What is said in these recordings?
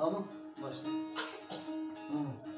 Tamam. Başla. Hı.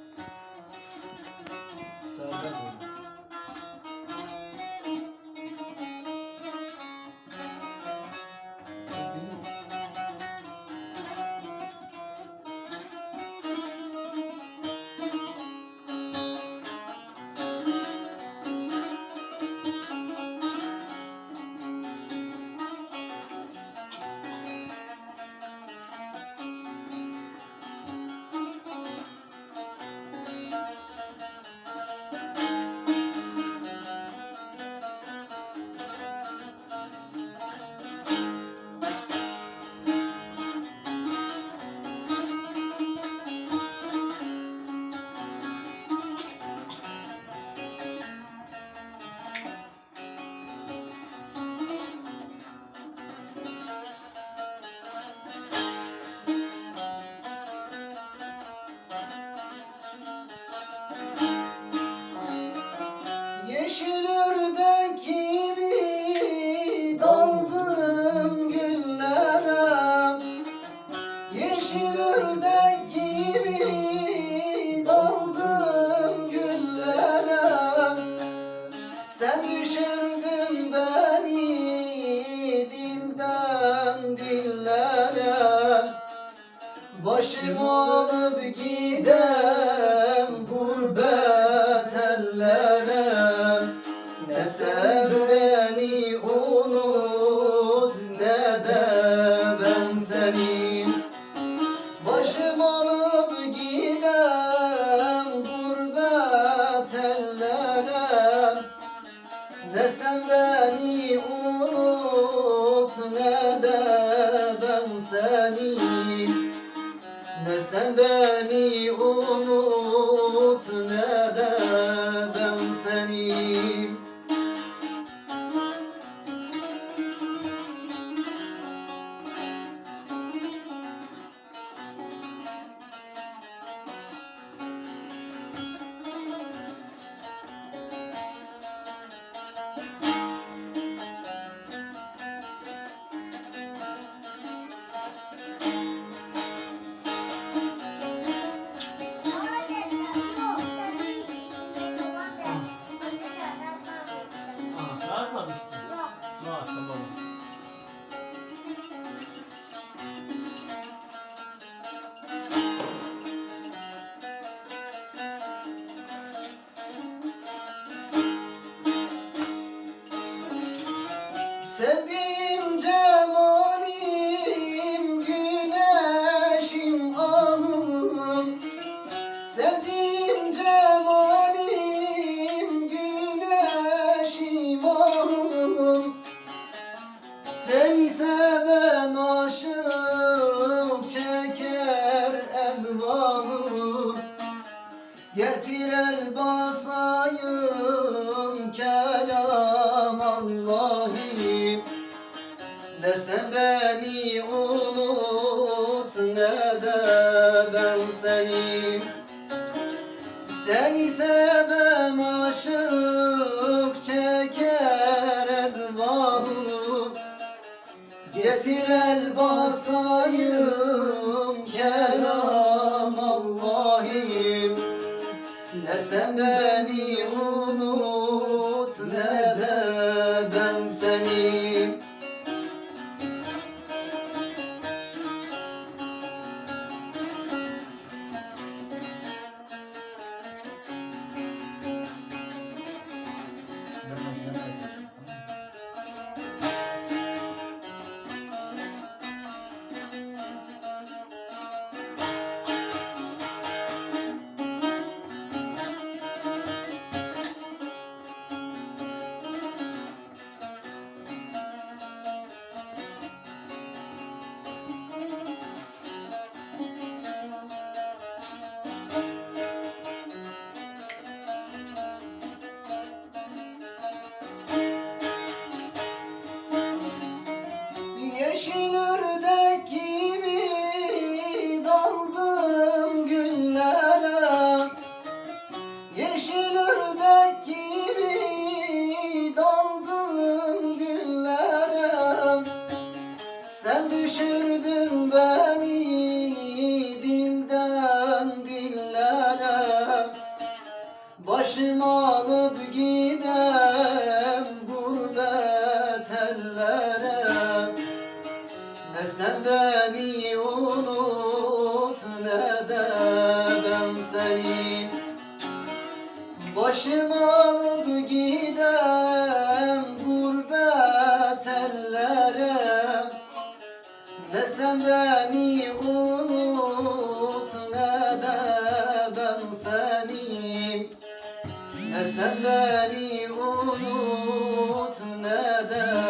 Yeşil ördek gibi daldım güllere. Sen düşürdün beni dilden dillere. Başım alıp gidem gurbet ellere. Ne sen seni ne sen beni unut ne de ben seni. Aa, Sevdiğim cemalim güneşim anım. Sevdiğim cemalim güneşim anım. Seni seven aşık çeker ezbanım Getir el Allah'ım. Ne sen beni unut ne de ben seni Seni seven aşık çeker ezbanım Getir el basayım kelam Allah'ım. Ne sen beni unut Sarışın ördek gibi daldım güllere. Yeşil ördek gibi daldım güllere. Sen düşürdün beni dilden dillere. Başım ağlı Ne sen beni unut ne de ben seni? Başım alıp gidem gurbet ellere. Ne beni unut ne de ben seni? Ne beni unut ne de